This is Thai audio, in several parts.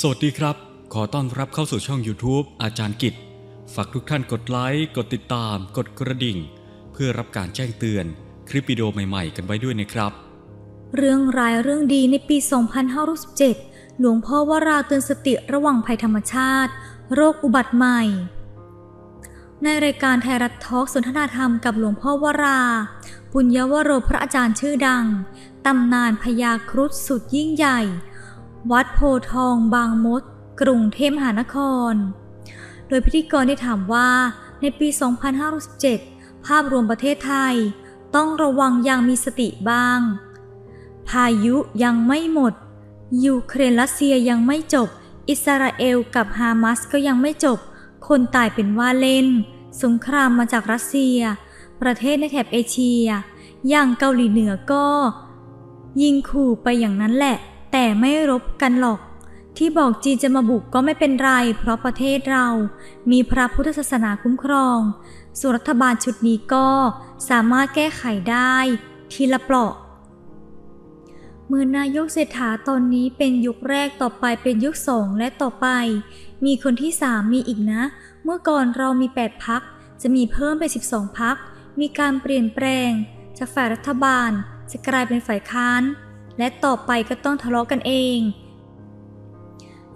สวัสดีครับ ขอต้อนรับเข้าสู่ช่อง YouTube อาจารย์กิจ ฝากทุกท่านกดไลค์ กดติดตาม กดกระดิ่ง เพื่อรับการแจ้งเตือน คลิปวิดีโอใหม่ๆ กันไว้ด้วยนะครับ เรื่องร้ายเรื่องดีในปี 2517หลวงพ่อวราเตือนสติระวังภัยธรรมชาติ โรคอุบัติใหม่ ในรายการไทยรัฐทอล์กสนทนาธรรมกับหลวงพ่อวรา ปุญญวโรพระอาจารย์ชื่อดัง ตำนานพญาครุฑสุดยิ่งใหญ่ วัดโพทองบางมด กรุงเทพมหานคร โดยพิธีกรได้ถามว่าในปี 2517ภาพรวมประเทศไทย ต้องระวังอย่างมีสติบ้าง พายุยังไม่หมด ยูเครนรัสเซียยังไม่จบ อิสราเอลกับฮามาสก็ยังไม่จบ คนตายเป็นว่าเล่น สงครามมาจากรัสเซีย ประเทศในแถบเอเชีย อย่างเกาหลีเหนือก็ ยิงขู่ไปอย่างนั้นแหละ แต่ไม่รบกันหรอก ที่บอกจีนจะมาบุกก็ไม่เป็นไร เพราะประเทศเรามีพระพุทธศาสนาคุ้มครอง ส่วนรัฐบาลชุดนี้ก็สามารถแก้ไขได้ ทีละเปราะเมื่อนายกเศรษฐาตอนนี้เป็นยุคแรกต่อไปเป็นยุคสองและต่อไป มีคนที่สามมีอีกนะ เมื่อก่อนเรามี 8พัก จะมีเพิ่มเป็น12พัก มีการเปลี่ยนแปลง จากฝ่ายรัฐบาลจะกลายเป็นฝ่ายค้าน และต่อไปก็ต้องทะเลาะกันเอง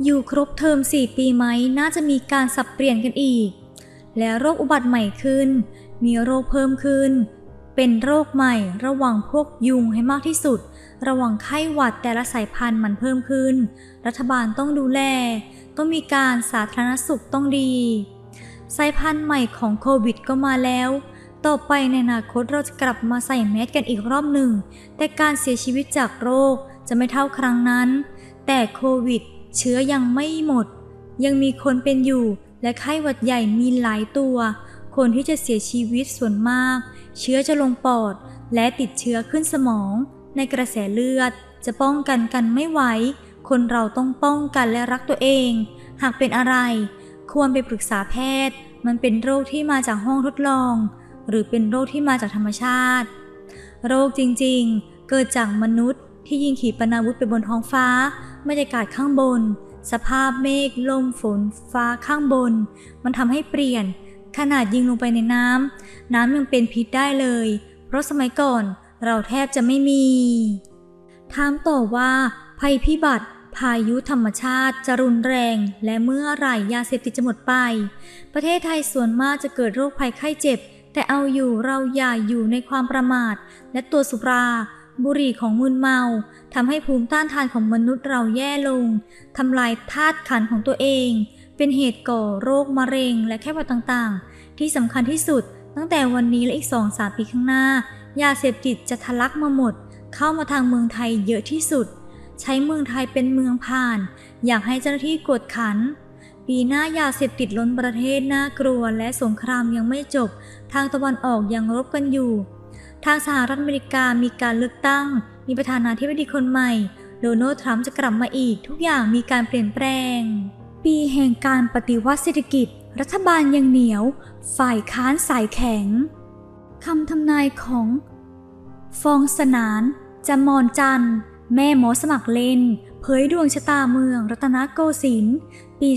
อยู่ครบเทอม4ปีไหมน่าจะมีการสับเปลี่ยนกันอีก และโรคอุบัติใหม่ขึ้น มีโรคเพิ่มขึ้น เป็นโรคใหม่ระวังพวกยุงให้มากที่สุด ระวังไข้หวัดแต่ละสายพันธุ์มันเพิ่มขึ้น รัฐบาลต้องดูแล ต้องมีการสาธารณสุขต้องดี สายพันธุ์ใหม่ของโควิดก็มาแล้ว ต่อไปในอนาคตเราจะกลับมาใส่แมสกันอีกรอบหนึ่ง แต่การเสียชีวิตจากโรคจะไม่เท่าครั้งนั้น แต่โควิด เชื้อยังไม่หมด ยังมีคนเป็นอยู่ และไข้หวัดใหญ่มีหลายตัว คนที่จะเสียชีวิตส่วนมาก เชื้อจะลงปอด และติดเชื้อขึ้นสมอง ในกระแสเลือด จะป้องกันกันไม่ไหว คนเราต้องป้องกันและรักตัวเอง หากเป็นอะไร ควรไปปรึกษาแพทย์ มันเป็นโรคที่มาจากห้องทดลอง หรือเป็นโรคที่มาจากธรรมชาติ โรคจริงๆ เกิดจากมนุษย์ที่ยิงขีปนาวุธไปบนท้องฟ้าบรรยากาศข้างบน สภาพเมฆลมฝน ฟ้าข้างบน มันทำให้เปลี่ยน ขนาดยิงลงไปในน้ำน้ำยังเป็นพิษได้เลย เพราะสมัยก่อนเราแทบจะไม่มีถามต่อว่า ภัยพิบัติ พายุธรรมชาติจะรุนแรง และเมื่อไหร่ยาเสพติดจะหมดไป ประเทศไทยส่วนมากจะเกิดโรคภัยไข้เจ็บ แต่เอาอยู่เราอย่าอยู่ในความประมาท และตัวสุรา บุหรี่ของมึนเมาทำให้ภูมิต้านทานของมนุษย์เราแย่ลงทำลายธาตุขันของตัวเอง เป็นเหตุก่อโรคมะเร็งและแค่วัดต่างๆ ที่สำคัญที่สุด ตั้งแต่วันนี้และอีก2-3ปีข้างหน้า ยาเสพติดจะทะลักมาหมด เข้ามาทางเมืองไทยเยอะที่สุด ใช้เมืองไทยเป็นเมืองผ่าน อยากให้เจ้าหน้าที่กวดขัน ปีหน้ายาเสพติดล้นประเทศน่ากลัวและสงครามยังไม่จบ ทางตะวันออกยังรบกันอยู่ ทางสหรัฐอเมริกามีการเลือกตั้ง มีประธานาธิบดีคนใหม่ โดนัลด์ทรัมป์จะกลับมาอีก ทุกอย่างมีการเปลี่ยนแปลง ปีแห่งการปฏิวัติเศรษฐกิจ รัฐบาลยังเหนียว ฝ่ายค้านสายแข็งคำทำนายของ ฟองสนานจมอนจันแม่หมอสมัครเล่น เผยดวงชะตาเมืองรัตนโกสินทร์ ปี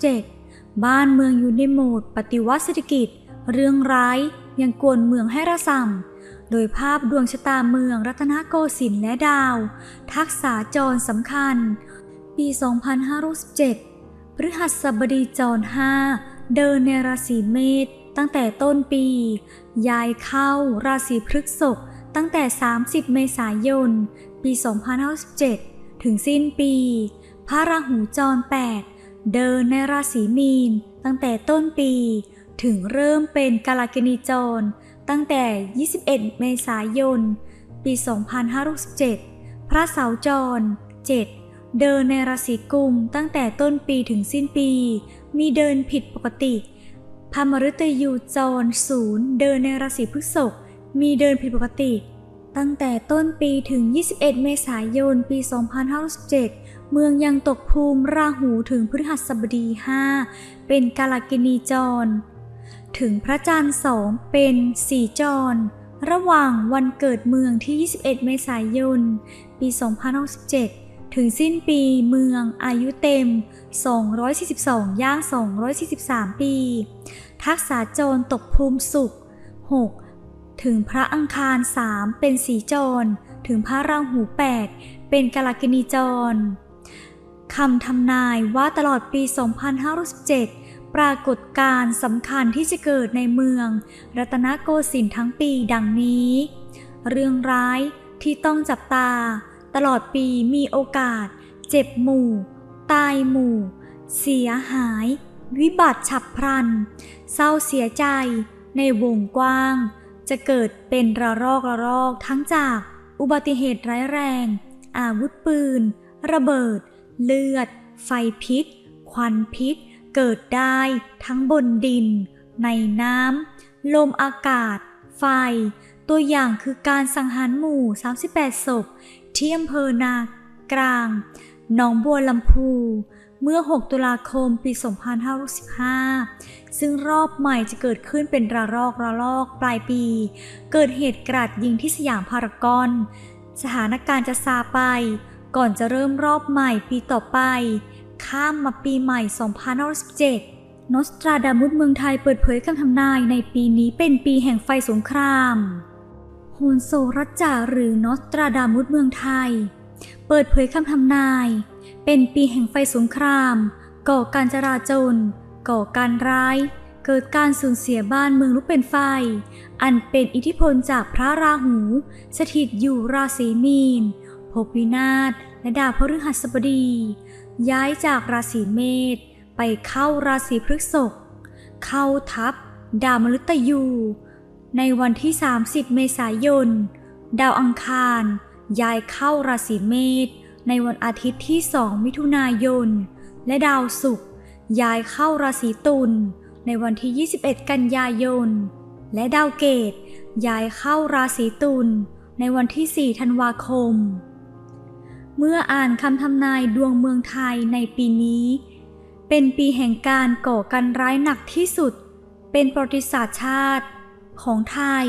2567 บ้านเมืองอยู่ในโหมดปฏิวัติเศรษฐกิจ เรื่องร้ายยังกวนเมืองให้ระส่ำ โดยภาพดวงชะตาเมืองรัตนโกสินทร์และดาว ทักษาจรสำคัญ ปี 2567 พฤหัสบดีจร5เดินในราศีเมษตั้งแต่ต้นปี ย้ายเข้าราศีพฤษภตั้งแต่ 30 เมษายน ปี 2567 ถึงสิ้นปี พระราหูจร8เดินในราศีมีน ตั้งแต่ต้นปี ถึงเริ่มเป็นกาลกินีจร ตั้งแต่ 21 เมษายน ปี 2567 พระเสาร์จร 7 เดินในราศีกุมตั้งแต่ต้นปีถึงสิ้นปี มีเดินผิดปกติพามฤตยูจรศูนย์เดินในราศีพฤษภมีเดินผิดปกติ ตั้งแต่ต้นปีถึง 21 เมษายน ปี 2567 เมืองยังตกภูมิราหูถึงพฤหัสบดี5เป็นกาลกินีจร ถึงพระจันทร์สองเป็นสีจร ระหว่างวันเกิดเมืองที่ 21 เมษายน ปี2567 ถึงสิ้นปีเมืองอายุเต็ม 242 ย่าง 243 ปี ทักษาจรตกภูมิสุข 6. ถึงพระอังคาร 3 เป็นสีจร ถึงพระราหู 8เป็นกาลกินีจร คำทำนายว่าตลอดปี 2517 ปรากฏการสำคัญที่จะเกิดในเมือง รัตนโกสินทร์ทั้งปีดังนี้ เรื่องร้ายที่ต้องจับตา ตลอดปีมีโอกาส เจ็บหมู่ ตายหมู่ เสียหาย วิบัติฉับพลัน เศร้าเสียใจ ในวงกว้าง จะเกิดเป็นระลอกระลอกทั้งจาก อุบัติเหตุร้ายแรง อาวุธปืน ระเบิด เลือด ไฟพิษ ควันพิษ เกิดได้ทั้งบนดิน ในน้ำ ลมอากาศ ไฟ ตัวอย่างคือการสังหารหมู่ 38 ศพ ที่อำเภอนากลาง หนองบัวลำพู เมื่อ 6 ตุลาคม ปี 2515ซึ่งรอบใหม่จะเกิดขึ้นเป็นระลอกระลอกปลายปี เกิดเหตุกราดยิงที่สยามพารากอน สถานการณ์จะซาไป ก่อนจะเริ่มรอบใหม่ปีต่อไป ข้ามมาปีใหม่2517 นอสตราดามุสเมืองไทยเปิดเผยคำทำนายในปีนี้เป็นปีแห่งไฟสงครามโฮนโซรัจจาหรือนอสตราดามุสเมืองไทย เปิดเผยคำทำนาย เป็นปีแห่งไฟสงคราม ก่อการจราจนก่อการร้าย เกิดการสูญเสียบ้านเมืองลุกเป็นไฟ อันเป็นอิทธิพลจากพระราหู สถิตอยู่ราศีมีน ภพวินาศและดาวพฤหัสบดี ย้ายจากราศีเมษไปเข้าราศีพฤษภเข้าทับดาวมฤตยู ในวันที่ 30 เมษายน ดาวอังคาร ย้ายเข้าราศีเมษในวันอาทิตย์ที่ 2 มิถุนายน และดาวศุกร์ย้ายเข้าราศีตุลในวันที่ 21 กันยายน และดาวเกตย้ายเข้าราศีตุลในวันที่ 4 ธันวาคม เมื่ออ่านคำทำนายดวงเมืองไทยในปีนี้ เป็นปีแห่งการก่อการร้ายหนักที่สุด เป็นประวัติศาสตร์ชาติ ของไทย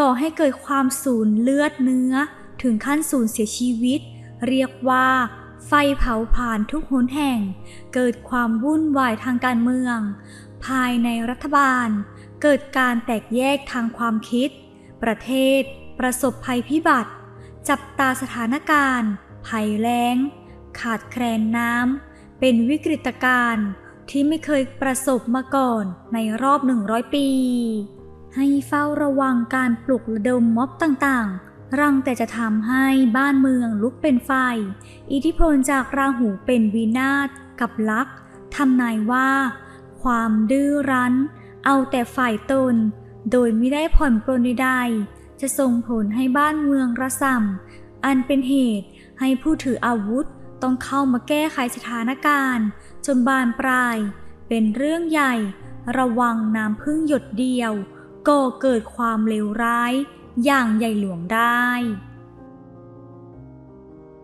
ก่อให้เกิดความสูญเลือดเนื้อถึงขั้นสูญเสียชีวิต เรียกว่า ไฟเผาผ่านทุกหนแห่ง เกิดความวุ่นวายทางการเมือง ภายในรัฐบาล เกิดการแตกแยกทางความคิด ประเทศ ประสบภัยพิบัติ จับตาสถานการณ์ ภัยแล้ง ขาดแคลนน้ำ เป็นวิกฤตการณ์ที่ไม่เคยประสบมาก่อนในรอบ 100 ปี ให้เฝ้าระวังการปลุกระดมม็อบต่างๆ รังแต่จะทำให้บ้านเมืองลุกเป็นไฟ อิทธิพลจากราหูเป็นวินาศกับลักษ์ทำนายว่า ความดื้อรั้น เอาแต่ฝ่ายตน โดยไม่ได้ผ่อนปลนใดๆจะส่งผลให้บ้านเมืองระส่ำอันเป็นเหตุ ให้ผู้ถืออาวุธต้องเข้ามาแก้ไขสถานการณ์ จนบานปลาย เป็นเรื่องใหญ่ ระวังน้ำพึ่งหยดเดียว ก็เกิดความเลวร้ายอย่างใหญ่หลวงได้